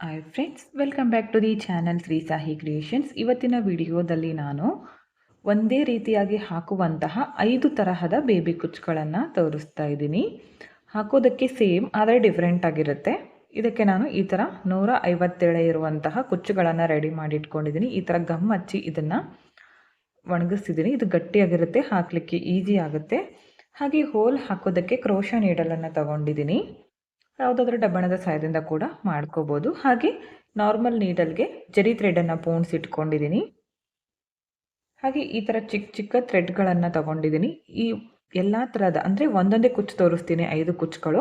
Hi friends welcome back to the channel Shri Sahi creations ಇವತ್ತಿನ ವಿಡಿಯೋದಲ್ಲಿ ನಾನು ಒಂದೇ ರೀತಿಯಾಗಿ ಹಾಕುವಂತಹ ಐದು ತರಹದ ಬೇಬಿ ಕುಚ್ಚುಗಳನ್ನು ತೋರಿಸ್ತಾ ಇದ್ದೀನಿ. ಹಾಕೋದಕ್ಕೆ ಸೇಮ್ ಆದರೆ ಡಿಫ್ರೆಂಟ್ ಆಗಿರುತ್ತೆ. ಇದಕ್ಕೆ ನಾನು ಈ ಥರ ನೂರ ಐವತ್ತೇಳೆ ಇರುವಂತಹ ಕುಚ್ಚುಗಳನ್ನು ರೆಡಿ ಮಾಡಿ ಇಟ್ಕೊಂಡಿದ್ದೀನಿ ಈ ಥರ ಗಮ್ ಹಚ್ಚಿ ಇದನ್ನು ಒಣಗಿಸ್ತಿದ್ದೀನಿ. ಇದು ಗಟ್ಟಿಯಾಗಿರುತ್ತೆ, ಹಾಕಲಿಕ್ಕೆ ಈಸಿ ಆಗುತ್ತೆ. ಹಾಗೆ ಹೋಲ್ ಹಾಕೋದಕ್ಕೆ ಕ್ರೋಶ ನೀಡಲನ್ನು ತಗೊಂಡಿದ್ದೀನಿ. ಯಾವುದಾದ್ರೂ ಡಬ್ಬಣದ ಸಹಾಯದಿಂದ ಕೂಡ ಮಾಡ್ಕೋಬೋದು. ಹಾಗೆ ನಾರ್ಮಲ್ ನೀಡಲ್ಗೆ ಜರಿ ಥ್ರೆಡನ್ನು ಪೋಣಿಸಿಟ್ಕೊಂಡಿದ್ದೀನಿ ಹಾಗೆ ಈ ಥರ ಚಿಕ್ಕ ಚಿಕ್ಕ ಥ್ರೆಡ್ಗಳನ್ನು ತಗೊಂಡಿದ್ದೀನಿ ಈ ಎಲ್ಲ ಥರದ ಅಂದರೆ ಒಂದೊಂದೇ ಕುಚ್ಚು ತೋರಿಸ್ತೀನಿ, ಐದು ಕುಚ್ಚುಗಳು.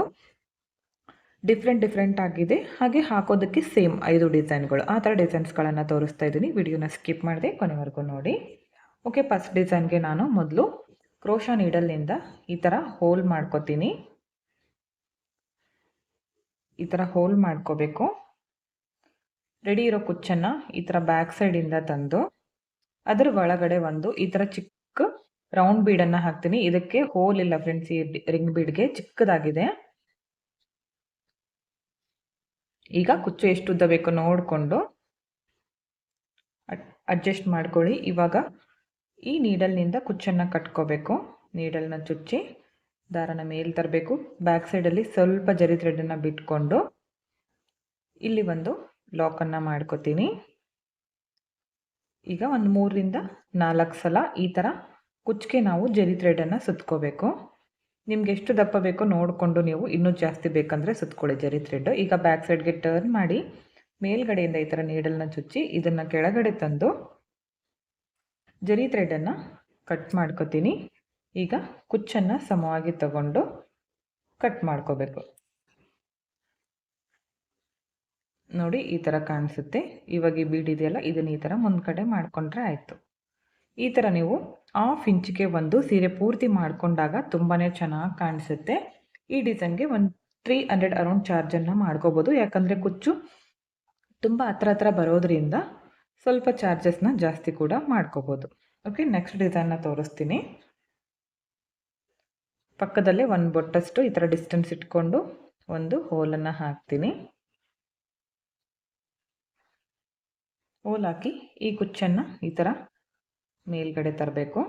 ಡಿಫ್ರೆಂಟ್ ಡಿಫ್ರೆಂಟ್ ಆಗಿದೆ. ಹಾಗೆ ಹಾಕೋದಕ್ಕೆ ಸೇಮ್ ಐದು ಡಿಸೈನ್ಗಳು ಆ ಥರ ಡಿಸೈನ್ಸ್ಗಳನ್ನು ತೋರಿಸ್ತಾ ಇದ್ದೀನಿ ವಿಡಿಯೋನ ಸ್ಕಿಪ್ ಮಾಡಿದೆ ಕೊನೆವರೆಗೂ ನೋಡಿ. ಓಕೆ ಫಸ್ಟ್ ಡಿಸೈನ್ಗೆ ನಾನು ಮೊದಲು ಕ್ರೋಶಾ ನೀಡಲ್ನಿಂದ ಈ ಥರ ಹೋಲ್ ಮಾಡ್ಕೋತೀನಿ. ಈ ಥರ ಹೋಲ್ ಮಾಡ್ಕೋಬೇಕು. ರೆಡಿ ಇರೋ ಕುಚ್ಚನ್ನು ಈ ಥರ ಬ್ಯಾಕ್ ಸೈಡಿಂದ ತಂದು, ಅದರ ಒಳಗಡೆ ಒಂದು ಈ ಥರ ಚಿಕ್ಕ ರೌಂಡ್ ಬೀಡನ್ನು ಹಾಕ್ತೀನಿ. ಇದಕ್ಕೆ ಹೋಲ್ ಇಲ್ಲ ಫ್ರೆಂಡ್ಸ್ ಈ ರಿಂಗ್ ಬೀಡ್ಗೆ ಚಿಕ್ಕದಾಗಿದೆ. ಈಗ ಕುಚ್ಚು ಎಷ್ಟು ಉದ್ದ ಬೇಕು ನೋಡಿಕೊಂಡು ಅಡ್ಜಸ್ಟ್ ಮಾಡ್ಕೊಳ್ಳಿ. ಇವಾಗ ಈ ನೀಡಲ್ನಿಂದ ಕುಚ್ಚನ್ನು ಕಟ್ಕೋಬೇಕು. ನೀಡಲ್ನ ಚುಚ್ಚಿ. ದಾರನ ಮೇಲೆ ತರಬೇಕು. ಬ್ಯಾಕ್ ಸೈಡಲ್ಲಿ ಸ್ವಲ್ಪ ಜರಿ ಥ್ರೆಡನ್ನು ಬಿಟ್ಕೊಂಡು ಇಲ್ಲಿ ಒಂದು ಲಾಕನ್ನು ಮಾಡ್ಕೋತೀನಿ. ಈಗ ಒಂದು ಮೂರರಿಂದ ನಾಲ್ಕು ಸಲ ಈ ಥರ ಕುಚ್ಚಿಗೆ ನಾವು ಜರಿ ಥ್ರೆಡನ್ನು ಸುತ್ಕೋಬೇಕು. ನಿಮ್ಗೆ ಎಷ್ಟು ದಪ್ಪ ಬೇಕೋ ನೋಡಿಕೊಂಡು ನೀವು ಇನ್ನೂ ಜಾಸ್ತಿ ಬೇಕಂದರೆ ಸುತ್ಕೊಳ್ಳಿ ಜರಿ ಥ್ರೆಡ್ ಈಗ ಬ್ಯಾಕ್ ಸೈಡ್ಗೆ ಟರ್ನ್ ಮಾಡಿ ಮೇಲ್ಗಡೆಯಿಂದ ಈ ಥರ ನೀಡಲ್ನ ಚುಚ್ಚಿ ಇದನ್ನು ಕೆಳಗಡೆ ತಂದು ಜರಿ ಥ್ರೆಡನ್ನು ಕಟ್ ಮಾಡ್ಕೋತೀನಿ. ಈಗ ಕುಚ್ಚನ್ನು ಸಮವಾಗಿ ತಗೊಂಡು ಕಟ್ ಮಾಡ್ಕೋಬೇಕು. ನೋಡಿ, ಈ ಥರ ಕಾಣಿಸುತ್ತೆ. ಇವಾಗ ಈ ಬೀಡ್ ಇದೆಯಲ್ಲ, ಇದನ್ನು ಈ ಥರ ಮುಂದ್ಗಡೆ ಮಾಡಿಕೊಂಡ್ರೆ ಆಯಿತು. ಈ ಥರ ನೀವು ಹಾಫ್ ಇಂಚಿಗೆ ಒಂದು ಸೀರೆ ಪೂರ್ತಿ ಮಾಡಿಕೊಂಡಾಗ ತುಂಬಾ ಚೆನ್ನಾಗಿ ಕಾಣಿಸುತ್ತೆ. ಈ ಡಿಸೈನ್ಗೆ ಒಂದು ತ್ರೀ ಹಂಡ್ರೆಡ್ ಅರೌಂಡ್ ಚಾರ್ಜನ್ನು ಮಾಡ್ಕೋಬೋದು. ಯಾಕಂದರೆ ಕುಚ್ಚು ತುಂಬ ಹತ್ರ ಹತ್ರ ಬರೋದ್ರಿಂದ ಸ್ವಲ್ಪ ಚಾರ್ಜಸ್ನ ಜಾಸ್ತಿ ಕೂಡ ಮಾಡ್ಕೋಬೋದು. ಓಕೆ ನೆಕ್ಸ್ಟ್ ಡಿಸೈನ್ನ ತೋರಿಸ್ತೀನಿ. ಪಕ್ಕದಲ್ಲೇ ಒಂದು ಬೊಟ್ಟಷ್ಟು ಈ ಥರ ಡಿಸ್ಟೆನ್ಸ್ ಇಟ್ಕೊಂಡು ಒಂದು ಹೋಲನ್ನು ಹಾಕ್ತೀನಿ. ಹೋಲ್ ಹಾಕಿ ಈ ಕುಚ್ಚನ್ನು ಈ ಥರ ಮೇಲ್ಗಡೆ ತರಬೇಕು.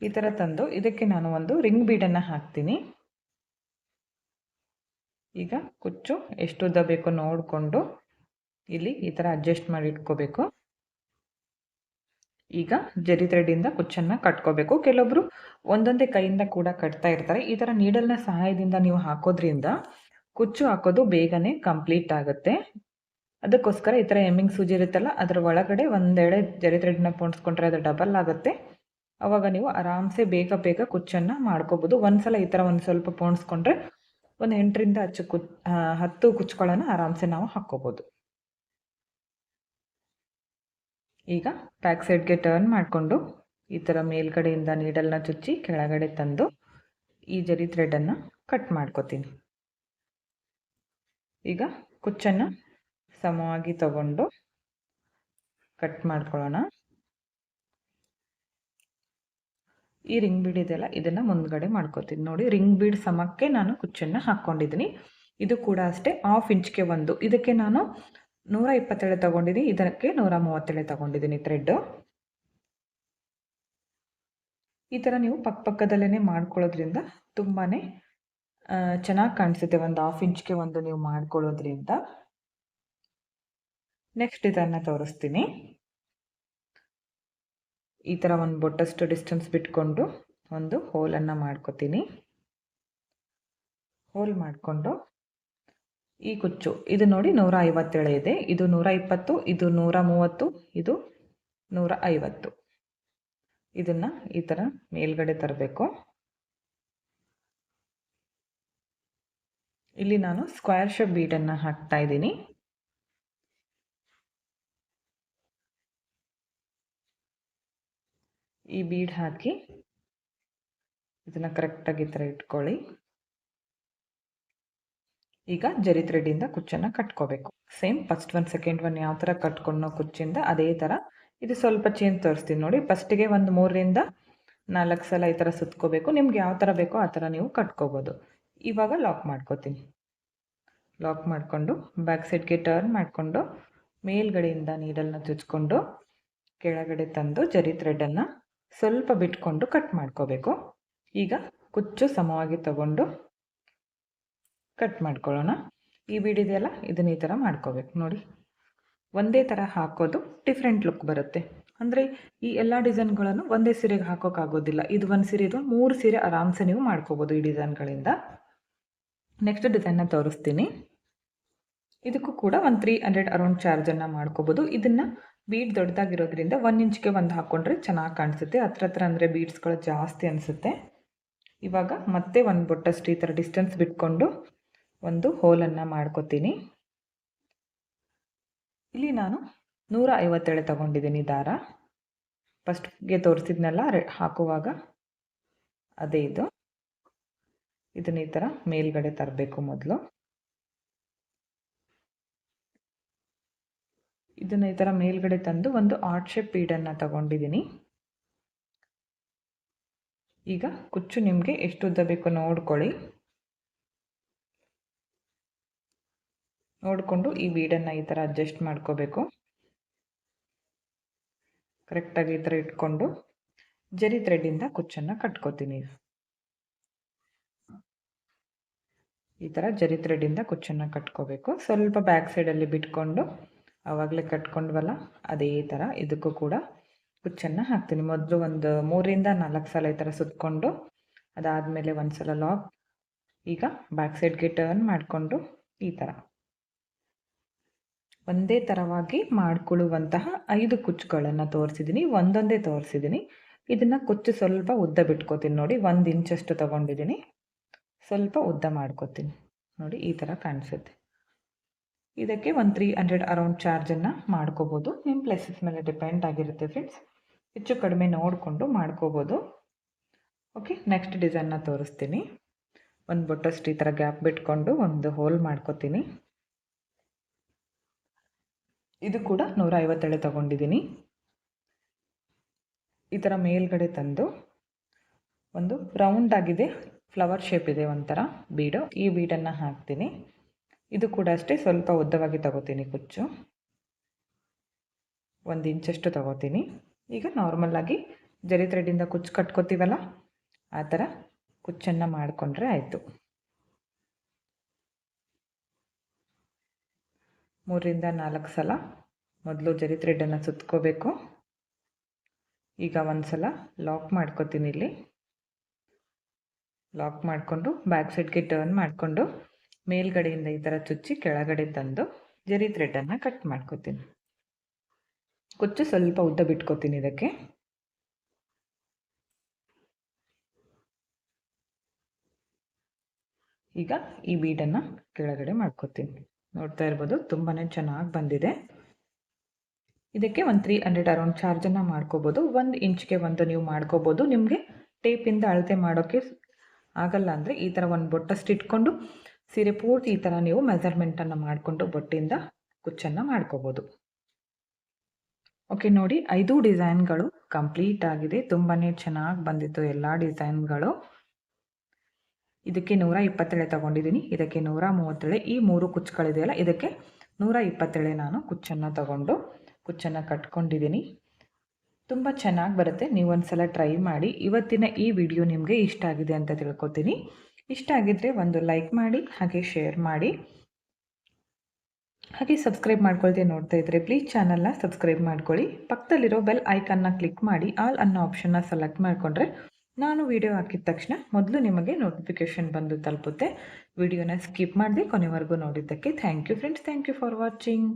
ಈ ಥರ ತಂದು ಇದಕ್ಕೆ ನಾನು ಒಂದು ರಿಂಗ್ ಬೀಡನ್ನು ಹಾಕ್ತೀನಿ. ಈಗ ಕುಚ್ಚು ಎಷ್ಟು ಉದ್ದ ಬೇಕೋ ನೋಡಿಕೊಂಡು ಇಲ್ಲಿ ಈ ಥರ ಅಡ್ಜಸ್ಟ್ ಮಾಡಿ ಇಟ್ಕೋಬೇಕು. ಈಗ ಜರಿ ಥ್ರೆಡ್ಡಿಂದ ಕುಚ್ಚನ್ನು ಕಟ್ಕೋಬೇಕು. ಕೆಲವೊಬ್ರು ಒಂದೊಂದೇ ಕೈಯಿಂದ ಕೂಡ ಕಟ್ತಾ ಇರ್ತಾರೆ. ಈ ಥರ ನೀಡಲ್ನ ಸಹಾಯದಿಂದ ನೀವು ಹಾಕೋದ್ರಿಂದ ಕುಚ್ಚು ಹಾಕೋದು ಬೇಗನೆ ಕಂಪ್ಲೀಟ್ ಆಗುತ್ತೆ. ಅದಕ್ಕೋಸ್ಕರ ಈ ಥರ ಎಮ್ಮಿಂಗ್ ಸೂಜಿ ಇರುತ್ತಲ್ಲ, ಅದರ ಒಳಗಡೆ ಒಂದೆಡೆ ಜರಿ ಥ್ರೆಡ್ನ ಪೋಣಿಸ್ಕೊಂಡ್ರೆ ಅದು ಡಬಲ್ ಆಗುತ್ತೆ. ಅವಾಗ ನೀವು ಆರಾಮ್ಸೆ ಬೇಗ ಬೇಗ ಕುಚ್ಚನ್ನು ಮಾಡ್ಕೋಬೋದು. ಒಂದ್ಸಲ ಈ ಥರ ಒಂದು ಸ್ವಲ್ಪ ಪೋಣಿಸ್ಕೊಂಡ್ರೆ ಒಂದು ಎಂಟರಿಂದ ಹಚ್ಚು ಕು ಹತ್ತು ಕುಚ್ಚುಗಳನ್ನು ಆರಾಮ್ಸೆ ನಾವು ಹಾಕ್ಕೋಬೋದು. ಈಗ ಬ್ಯಾಕ್ ಸೈಡ್ಗೆ ಟರ್ನ್ ಮಾಡಿಕೊಂಡು ಈ ಥರ ಮೇಲ್ಗಡೆಯಿಂದ ನೀಡಲ್ನ ಚುಚ್ಚಿ ಕೆಳಗಡೆ ತಂದು ಈ ಜರಿ ಥ್ರೆಡನ್ನು ಕಟ್ ಮಾಡ್ಕೋತೀನಿ. ಈಗ ಕುಚ್ಚನ್ನು ಸಮವಾಗಿ ತಗೊಂಡು ಕಟ್ ಮಾಡ್ಕೊಳ್ಳೋಣ. ಈ ರಿಂಗ್ ಬೀಡ್ ಇದೆಲ್ಲ ಇದನ್ನು ಮುಂದ್ಗಡೆ ಮಾಡ್ಕೋತೀನಿ. ನೋಡಿ ರಿಂಗ್ ಬೀಡ್ ಸಮಕ್ಕೆ ನಾನು ಕುಚ್ಚನ್ನು ಹಾಕ್ಕೊಂಡಿದ್ದೀನಿ. ಇದು ಕೂಡ ಅಷ್ಟೇ ಹಾಫ್ ಇಂಚ್ಗೆ ಒಂದು. ಇದಕ್ಕೆ ನಾನು ನೂರ ಇಪ್ಪತ್ತೇಳು ತಗೊಂಡಿದ್ದೀನಿ ಇದಕ್ಕೆ ನೂರ ಮೂವತ್ತೇಳು ತಗೊಂಡಿದ್ದೀನಿ ಥ್ರೆಡ್ಡು ಈ ಥರ ನೀವು ಪಕ್ಕ ಪಕ್ಕದಲ್ಲೇ ಮಾಡ್ಕೊಳ್ಳೋದ್ರಿಂದ ತುಂಬಾ ಚೆನ್ನಾಗಿ ಕಾಣಿಸುತ್ತೆ ಒಂದು ಹಾಫ್ ಇಂಚ್ಗೆ ಒಂದು ನೀವು ಮಾಡ್ಕೊಳ್ಳೋದ್ರಿಂದ. ನೆಕ್ಸ್ಟ್ ಇದನ್ನು ತೋರಿಸ್ತೀನಿ. ಈ ಥರ ಒಂದು ಬೊಟ್ಟಷ್ಟು ಡಿಸ್ಟೆನ್ಸ್ ಬಿಟ್ಕೊಂಡು ಒಂದು ಹೋಲನ್ನು ಮಾಡ್ಕೋತೀನಿ. ಹೋಲ್ ಮಾಡಿಕೊಂಡು ಈ ಕುಚ್ಚು. ಇದು ನೋಡಿ ನೂರ ಐವತ್ತೇಳು ಇದೆ. ಇದು ನೂರ ಇಪ್ಪತ್ತು ಇದು ನೂರ ಮೂವತ್ತು ಇದು ನೂರ ಐವತ್ತು ಇದನ್ನು ಈ ಥರ ಮೇಲ್ಗಡೆ ತರಬೇಕು. ಇಲ್ಲಿ ನಾನು ಸ್ಕ್ವೇರ್ ಶೇಪ್ ಬೀಡನ್ನು ಹಾಕ್ತಾ ಇದ್ದೀನಿ. ಈ ಬೀಡ್ ಹಾಕಿ ಇದನ್ನು ಕರೆಕ್ಟಾಗಿ ಈ ಥರ ಇಟ್ಕೊಳ್ಳಿ. ಈಗ ಜರಿ ಥ್ರೆಡ್ಡಿಂದ ಕುಚ್ಚನ್ನು ಕಟ್ಕೋಬೇಕು. Same first one second one ಯಾವ ಥರ ಕಟ್ಕೊಂಡು ಕುಚ್ಚಿಂದ ಅದೇ ಥರ ಇದು ಸ್ವಲ್ಪ ಚೇಂಜ್ ತೋರಿಸ್ತೀನಿ ನೋಡಿ. ಫಸ್ಟಿಗೆ ಒಂದು ಮೂರರಿಂದ ನಾಲ್ಕು ಸಲ ಈ ಥರ ಸುತ್ಕೋಬೇಕು. ನಿಮ್ಗೆ ಯಾವ ಥರ ಬೇಕೋ ಆ ಥರ ನೀವು ಕಟ್ಕೋಬೋದು. ಇವಾಗ ಲಾಕ್ ಮಾಡ್ಕೋತೀನಿ. ಲಾಕ್ ಮಾಡಿಕೊಂಡು ಬ್ಯಾಕ್ ಸೈಡ್ಗೆ ಟರ್ನ್ ಮಾಡಿಕೊಂಡು ಮೇಲ್ಗಡೆಯಿಂದ ನೀಡಲ್ನ ಚುಚ್ಕೊಂಡು ಕೆಳಗಡೆ ತಂದು ಜರಿ ಥ್ರೆಡನ್ನು ಸ್ವಲ್ಪ ಬಿಟ್ಕೊಂಡು ಕಟ್ ಮಾಡ್ಕೋಬೇಕು. ಈಗ ಕುಚ್ಚು ಸಮವಾಗಿ ತಗೊಂಡು ಕಟ್ ಮಾಡ್ಕೊಳ್ಳೋಣ. ಈ ಬೀಡಿದೆಯಲ್ಲ, ಇದನ್ನ ಈ ಥರ ಮಾಡ್ಕೋಬೇಕು. ನೋಡಿ, ಒಂದೇ ಥರ ಹಾಕೋದು ಡಿಫ್ರೆಂಟ್ ಲುಕ್ ಬರುತ್ತೆ. ಅಂದರೆ ಈ ಎಲ್ಲ ಡಿಸೈನ್ಗಳನ್ನು ಒಂದೇ ಸೀರೆಗೆ ಹಾಕೋಕ್ಕಾಗೋದಿಲ್ಲ. ಇದು ಒಂದು ಸೀರೆ, ಇದು ಮೂರು ಸೀರೆ ಆರಾಮ್ಸೆ ನೀವು ಮಾಡ್ಕೋಬೋದು ಈ ಡಿಸೈನ್ಗಳಿಂದ. ನೆಕ್ಸ್ಟ್ ಡಿಸೈನ್ನ ತೋರಿಸ್ತೀನಿ. ಇದಕ್ಕೂ ಕೂಡ ಒಂದು ತ್ರೀ ಹಂಡ್ರೆಡ್ ಅರೌಂಡ್ ಚಾರ್ಜನ್ನು ಮಾಡ್ಕೋಬೋದು. ಇದನ್ನು ಬೀಡ್ ದೊಡ್ಡದಾಗಿರೋದ್ರಿಂದ ಒನ್ ಇಂಚ್ಗೆ ಒಂದು ಹಾಕ್ಕೊಂಡ್ರೆ ಚೆನ್ನಾಗಿ ಕಾಣಿಸುತ್ತೆ. ಹತ್ರ ಹತ್ರ ಅಂದರೆ ಬೀಡ್ಸ್ಗಳು ಜಾಸ್ತಿ ಅನಿಸುತ್ತೆ. ಇವಾಗ ಮತ್ತೆ ಒಂದು ಬೊಟ್ಟಷ್ಟು ಈ ಥರ ಡಿಸ್ಟೆನ್ಸ್ ಬಿಟ್ಕೊಂಡು ಒಂದು ಹೋಲನ್ನು ಮಾಡ್ಕೋತೀನಿ. ಇಲ್ಲಿ ನಾನು ನೂರ ಐವತ್ತೇಳು ತಗೊಂಡಿದ್ದೀನಿ ದಾರ. ಫಸ್ಟ್ಗೆ ತೋರಿಸಿದ್ನೆಲ್ಲ ಹಾಕುವಾಗ ಅದೇ ಇದು. ಇದನ್ನ ಈ ಥರ ಮೇಲ್ಗಡೆ ತರಬೇಕು ಮೊದಲು. ಇದನ್ನ ಈ ಥರ ಮೇಲ್ಗಡೆ ತಂದು ಒಂದು ಆರ್ಟ್ ಶೇಪ್ ಬೀಡನ್ನು ತಗೊಂಡಿದ್ದೀನಿ. ಈಗ ಕುಚ್ಚು ನಿಮಗೆ ಎಷ್ಟು ಉದ್ದ ಬೇಕು ನೋಡ್ಕೊಳ್ಳಿ. ನೋಡಿಕೊಂಡು ಈ ಬೀಡನ್ನು ಈ ಥರ ಅಡ್ಜಸ್ಟ್ ಮಾಡ್ಕೋಬೇಕು. ಕರೆಕ್ಟಾಗಿ ಈ ಥರ ಇಟ್ಕೊಂಡು ಜರಿ ಥ್ರೆಡ್ಡಿಂದ ಕುಚ್ಚನ್ನು ಕಟ್ಕೋತೀನಿ. ಈ ಥರ ಜರಿ ಥ್ರೆಡ್ಡಿಂದ ಕುಚ್ಚನ್ನು ಕಟ್ಕೋಬೇಕು. ಸ್ವಲ್ಪ ಬ್ಯಾಕ್ ಸೈಡಲ್ಲಿ ಬಿಟ್ಕೊಂಡು ಆವಾಗಲೇ ಕಟ್ಕೊಂಡ್ವಲ್ಲ, ಅದೇ ಥರ ಇದಕ್ಕೂ ಕೂಡ ಕುಚ್ಚನ್ನು ಹಾಕ್ತೀನಿ. ಮೊದಲು ಒಂದು ಮೂರಿಂದ ನಾಲ್ಕು ಸಲ ಈ ಥರ ಸುತ್ತಕೊಂಡು ಅದಾದಮೇಲೆ ಒಂದು ಸಲ ಲಾಕ್ ಈಗ ಬ್ಯಾಕ್ ಸೈಡ್ಗೆ ಟರ್ನ್ ಮಾಡಿಕೊಂಡು ಈ ಥರ. ಒಂದೇ ಥರವಾಗಿ ಮಾಡಿಕೊಳ್ಳುವಂತಹ ಐದು ಕುಚ್ಚುಗಳನ್ನು ತೋರಿಸಿದ್ದೀನಿ. ಒಂದೊಂದೇ ತೋರಿಸಿದ್ದೀನಿ. ಇದನ್ನು ಕುಚ್ಚು ಸ್ವಲ್ಪ ಉದ್ದ ಬಿಟ್ಕೋತೀನಿ ನೋಡಿ. ಒಂದು ಇಂಚಷ್ಟು ತೊಗೊಂಡಿದ್ದೀನಿ. ಸ್ವಲ್ಪ ಉದ್ದ ಮಾಡ್ಕೋತೀನಿ. ನೋಡಿ, ಈ ಥರ ಕಾಣಿಸುತ್ತೆ. ಇದಕ್ಕೆ ಒಂದು ತ್ರೀ ಹಂಡ್ರೆಡ್ ಅರೌಂಡ್ ಚಾರ್ಜನ್ನು ಮಾಡ್ಕೋಬೋದು. ನಿಮ್ಮ ಪ್ಲೇಸಸ್ ಮೇಲೆ ಡಿಪೆಂಡ್ ಆಗಿರುತ್ತೆ ಫ್ರೆಂಡ್ಸ್ ಹೆಚ್ಚು ಕಡಿಮೆ ನೋಡಿಕೊಂಡು ಮಾಡ್ಕೋಬೋದು. ಓಕೆ ನೆಕ್ಸ್ಟ್ ಡಿಸೈನ್ನ ತೋರಿಸ್ತೀನಿ. ಒಂದು ಬೊಟ್ಟಷ್ಟು ಈ ಥರ ಗ್ಯಾಪ್ ಬಿಟ್ಕೊಂಡು ಒಂದು ಹೋಲ್ ಮಾಡ್ಕೋತೀನಿ. ಇದು ಕೂಡ ನೂರ ಐವತ್ತೇಳೆ ತಗೊಂಡಿದ್ದೀನಿ. ಈ ಥರ ಮೇಲ್ಗಡೆ ತಂದು ಒಂದು ರೌಂಡ್ ಆಗಿದೆ ಫ್ಲವರ್ ಶೇಪ್ ಇದೆ ಒಂಥರ ಬೀಡು. ಈ ಬೀಡನ್ನು ಹಾಕ್ತೀನಿ. ಇದು ಕೂಡ ಅಷ್ಟೇ ಸ್ವಲ್ಪ ಉದ್ದವಾಗಿ ತಗೋತೀನಿ ಕುಚ್ಚು. ಒಂದು ಇಂಚಷ್ಟು ತಗೋತೀನಿ. ಈಗ ನಾರ್ಮಲ್ಲಾಗಿ ಜರಿ ಥ್ರೆಡ್ಡಿಂದ ಕುಚ್ಚು ಕಟ್ಕೋತೀವಲ್ಲ, ಆ ಥರ ಕುಚ್ಚನ್ನು ಮಾಡಿಕೊಂಡ್ರೆ ಆಯಿತು. ಮೂರಿಂದ ನಾಲ್ಕು ಸಲ ಮೊದಲು ಜರಿ ಥ್ರೆಡನ್ನು ಸುತ್ಕೋಬೇಕು. ಈಗ ಒಂದು ಸಲ ಲಾಕ್ ಮಾಡ್ಕೋತೀನಿ ಇಲ್ಲಿ. ಲಾಕ್ ಮಾಡಿಕೊಂಡು ಬ್ಯಾಕ್ ಸೈಡ್ಗೆ ಟರ್ನ್ ಮಾಡಿಕೊಂಡು ಮೇಲ್ಗಡೆಯಿಂದ ಈ ಥರ ಚುಚ್ಚಿ ಕೆಳಗಡೆ ತಂದು ಜರಿ ಥ್ರೆಡನ್ನು ಕಟ್ ಮಾಡ್ಕೋತೀನಿ. ಕುಚ್ಚು ಸ್ವಲ್ಪ ಉದ್ದ ಬಿಟ್ಕೋತೀನಿ ಇದಕ್ಕೆ. ಈಗ ಈ ಬೀಡನ್ನು ಕೆಳಗಡೆ ಮಾಡ್ಕೋತೀನಿ. ನೋಡ್ತಾ ಇರ್ಬೋದು ತುಂಬಾ ಚೆನ್ನಾಗಿ ಬಂದಿದೆ. ಇದಕ್ಕೆ ಒಂದು ತ್ರೀ ಹಂಡ್ರೆಡ್ ಅರೌಂಡ್ ಚಾರ್ಜನ್ನು ಮಾಡ್ಕೋಬೋದು. ಒಂದು ಇಂಚ್ಗೆ ಒಂದು ನೀವು ಮಾಡ್ಕೋಬೋದು. ನಿಮಗೆ ಟೇಪಿಂದ ಅಳತೆ ಮಾಡೋಕ್ಕೆ ಆಗಲ್ಲ ಅಂದರೆ ಈ ಥರ ಒಂದು ಬೊಟ್ಟಷ್ಟು ಇಟ್ಕೊಂಡು ಸೀರೆ ಪೂರ್ತಿ ಈ ಥರ ನೀವು ಮೆಸರ್ಮೆಂಟನ್ನು ಮಾಡಿಕೊಂಡು ಬೊಟ್ಟಿಂದ ಕುಚ್ಚನ್ನು ಮಾಡ್ಕೋಬೋದು. ಓಕೆ ನೋಡಿ, ಐದು ಡಿಸೈನ್ಗಳು ಕಂಪ್ಲೀಟ್ ಆಗಿದೆ. ತುಂಬಾ ಚೆನ್ನಾಗಿ ಬಂದಿತ್ತು ಎಲ್ಲ ಡಿಸೈನ್ಗಳು. ಇದಕ್ಕೆ ನೂರ ಇಪ್ಪತ್ತೇಳೆ ತಗೊಂಡಿದ್ದೀನಿ. ಇದಕ್ಕೆ ನೂರ ಮೂವತ್ತೇಳೆ. ಈ ಮೂರು ಕುಚ್ಚುಗಳಿದೆಯಲ್ಲ ಇದಕ್ಕೆ ನೂರ ಇಪ್ಪತ್ತೇಳೆ ನಾನು ಕುಚ್ಚನ್ನು ತಗೊಂಡು ಕುಚ್ಚನ್ನು ಕಟ್ಕೊಂಡಿದ್ದೀನಿ. ತುಂಬ ಚೆನ್ನಾಗಿ ಬರುತ್ತೆ. ನೀವು ಒಂದು ಸಲ ಟ್ರೈ ಮಾಡಿ. ಇವತ್ತಿನ ಈ ವಿಡಿಯೋ ನಿಮಗೆ ಇಷ್ಟ ಆಗಿದೆ ಅಂತ ತಿಳ್ಕೊತೀನಿ. ಇಷ್ಟ ಆಗಿದ್ದರೆ ಒಂದು ಲೈಕ್ ಮಾಡಿ, ಹಾಗೆ ಶೇರ್ ಮಾಡಿ. ಹಾಗೆ ಸಬ್ಸ್ಕ್ರೈಬ್ ಮಾಡ್ಕೊಳ್ತೀವಿ ನೋಡ್ತಾ ಇದ್ದರೆ ಪ್ಲೀಸ್ ಚಾನಲ್ನ ಸಬ್ಸ್ಕ್ರೈಬ್ ಮಾಡ್ಕೊಳ್ಳಿ. ಪಕ್ಕದಲ್ಲಿರೋ ಬೆಲ್ ಐಕನ್ನ ಕ್ಲಿಕ್ ಮಾಡಿ. ಆಲ್ ಅನ್ನೋ ಆಪ್ಷನ್ನ ಸೆಲೆಕ್ಟ್ ಮಾಡಿಕೊಂಡ್ರೆ ನಾನು ವಿಡಿಯೋ ಹಾಕಿದ ತಕ್ಷಣ ಮೊದಲು ನಿಮಗೆ ನೋಟಿಫಿಕೇಶನ್ ಬಂದು ತಲುಪುತ್ತೆ. ವಿಡಿಯೋನ ಸ್ಕಿಪ್ ಮಾಡದೆ ಕೊನೆವರೆಗೂ ನೋಡಿದ್ದಕ್ಕೆ thank you friends thank you for watching